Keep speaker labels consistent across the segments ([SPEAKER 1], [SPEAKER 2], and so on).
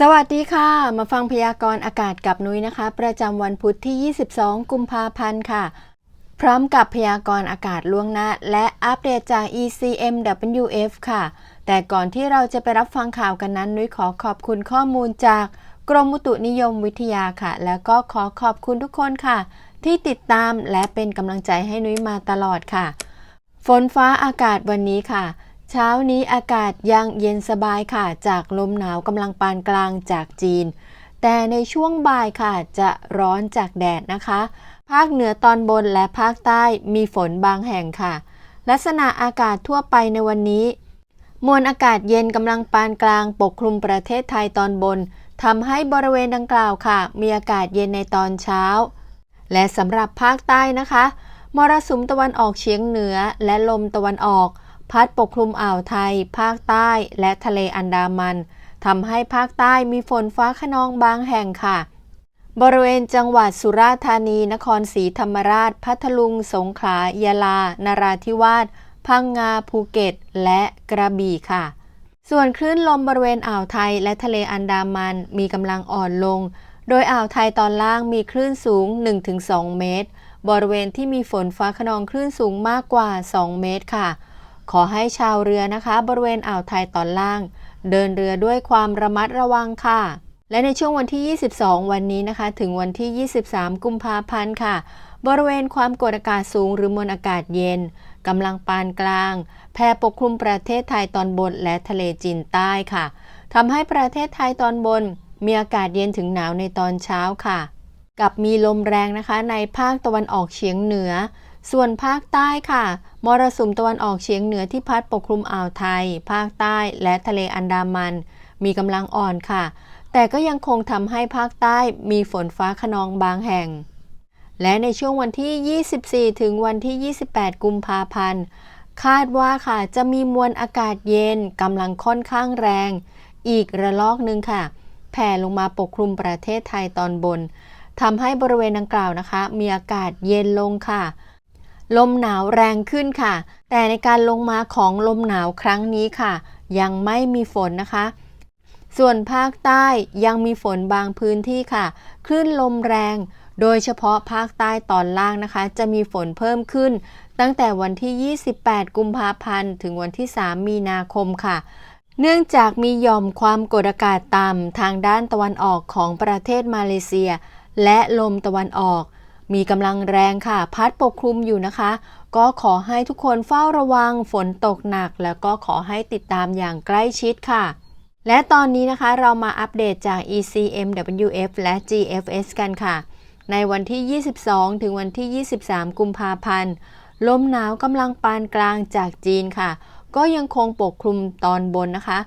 [SPEAKER 1] สวัสดีค่ะ มาฟังพยากรณ์อากาศกับนุ้ยนะคะ ประจำวันพุธที่ 22 กุมภาพันธ์ค่ะ พร้อมกับพยากรณ์อากาศล่วงหน้า และอัปเดตจาก ECMWF ค่ะ แต่ก่อนที่เราจะไปรับฟังข่าวกันนั้น นุ้ยขอขอบคุณข้อมูลจากกรมอุตุนิยมวิทยาค่ะ แล้วก็ขอขอบคุณทุกคนค่ะ ที่ติดตามและเป็นกำลังใจให้นุ้ยมาตลอดค่ะ ฝนฟ้าอากาศวันนี้ค่ะ เช้านี้อากาศยังเย็นสบายค่ะ จากลมหนาวกำลังปานกลางจากจีน แต่ในช่วงบ่ายค่ะจะร้อนจากแดดนะคะ ภาคเหนือตอนบนและภาคใต้มีฝนบางแห่งค่ะ ลักษณะอากาศทั่วไปในวันนี้ มวลอากาศเย็นกำลังปานกลางปกคลุมประเทศไทยตอนบนทำให้บริเวณดังกล่าวค่ะ มีอากาศเย็นในตอนเช้า และสำหรับภาคใต้นะคะมรสุมตะวันออกเฉียงเหนือและลมตะวันออก พัดปกคลุมอ่าวไทย ภาคใต้และทะเลอันดามันทำให้ภาคใต้มีฝนฟ้าขนองบางแห่งค่ะ บริเวณจังหวัดสุราษฎร์ธานี นครศรีธรรมราช พัทลุง สงขลา ยะลานราธิวาส พังงา ภูเก็ต และกระบี่ค่ะ ส่วนคลื่นลมบริเวณอ่าวไทยและทะเลอันดามันมีกำลังอ่อนลง โดยอ่าวไทยตอนล่างมีคลื่นสูง 1-2 เมตร บริเวณที่มีฝนฟ้าขนองคลื่นสูงมากกว่า 2 เมตรค่ะ ขอให้ชาวเรือนะคะ บริเวณอ่าวไทยตอนล่าง เดินเรือด้วยความระมัดระวังค่ะ และในช่วงวันที่ 22 วันนี้นะคะ ถึงวันที่ 23 กุมภาพันธ์ค่ะ บริเวณความกดอากาศสูงหรือมวลอากาศเย็นกำลังปานกลางแผ่ปกคลุมประเทศไทยตอนบนและทะเลจีนใต้ค่ะทำให้ประเทศไทยตอนบน มีอากาศเย็นถึงหนาวในตอนเช้าค่ะ กับมีลมแรงนะคะในภาคตะวันออกเฉียงเหนือ ส่วนภาคใต้ค่ะ มรสุมตะวันออกเฉียงเหนือที่พัดปกคลุมอ่าวไทย ภาคใต้และทะเลอันดามัน มีกำลังอ่อนค่ะ แต่ก็ยังคงทำให้ภาคใต้มีฝนฟ้าขนองบางแห่ง และในช่วงวันที่ 24 ถึงวันที่ 28 กุมภาพันธ์ คาดว่าค่ะจะมีมวลอากาศเย็นกำลังค่อนข้างแรง อีกระลอกหนึ่งค่ะ แผ่ลงมาปกคลุมประเทศไทยตอนบนทำให้บริเวณดังกล่าวนะคะ มีอากาศเย็นลงค่ะ ลมหนาวแรงขึ้นค่ะ แต่ในการลงมาของลมหนาวครั้งนี้ค่ะ ยังไม่มีฝนนะคะ ส่วนภาคใต้ยังมีฝนบางพื้นที่ค่ะคลื่นลมแรง โดยเฉพาะภาคใต้ตอนล่างนะคะ จะมีฝนเพิ่มขึ้น ตั้งแต่วันที่ 28 กุมภาพันธ์ ถึงวันที่ 3 มีนาคมค่ะเนื่องจากมีหย่อมความกดอากาศต่ำทางด้านตะวันออกของประเทศมาเลเซีย และลมตะวันออก มีกำลังแรงค่ะ พัดปกคลุมอยู่นะคะ ก็ขอให้ทุกคนเฝ้าระวังฝนตกหนัก แล้วก็ขอให้ติดตามอย่างใกล้ชิดค่ะ และตอนนี้นะคะเรามาอัปเดตจาก ECMWF และ GFS กันค่ะ ในวันที่ 22 ถึงวันที่ 23 กุมภาพันธ์ลมหนาวกำลังปานกลางจากจีนค่ะ ก็ยังคงปกคลุมตอนบนนะคะ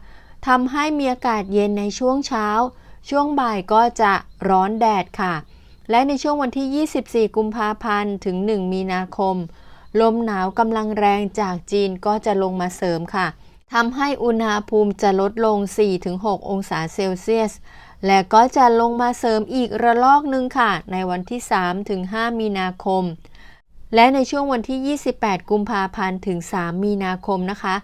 [SPEAKER 1] ทำให้มีอากาศเย็นในช่วงเช้า ช่วงบ่ายก็จะร้อนแดดค่ะ และในช่วงวันที่ 24 กุมภาพันธ์ ถึง 1 มีนาคม ลมหนาวกำลังแรงจากจีนก็จะลงมาเสริมค่ะทำให้อุณหภูมิจะลดลง 4-6 องศาเซลเซียส และก็จะลงมาเสริมอีกระลอกหนึ่งค่ะ ในวันที่ 3-5 มีนาคม และในช่วงวันที่ 28 กุมภาพันธ์ถึง 3 มีนาคมนะคะ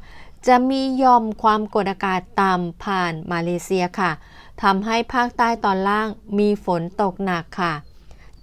[SPEAKER 1] จะมียอมความกดอากาศต่ำผ่านมาเลเซียค่ะทำให้ภาคใต้ตอนล่างมีฝนตกหนักค่ะ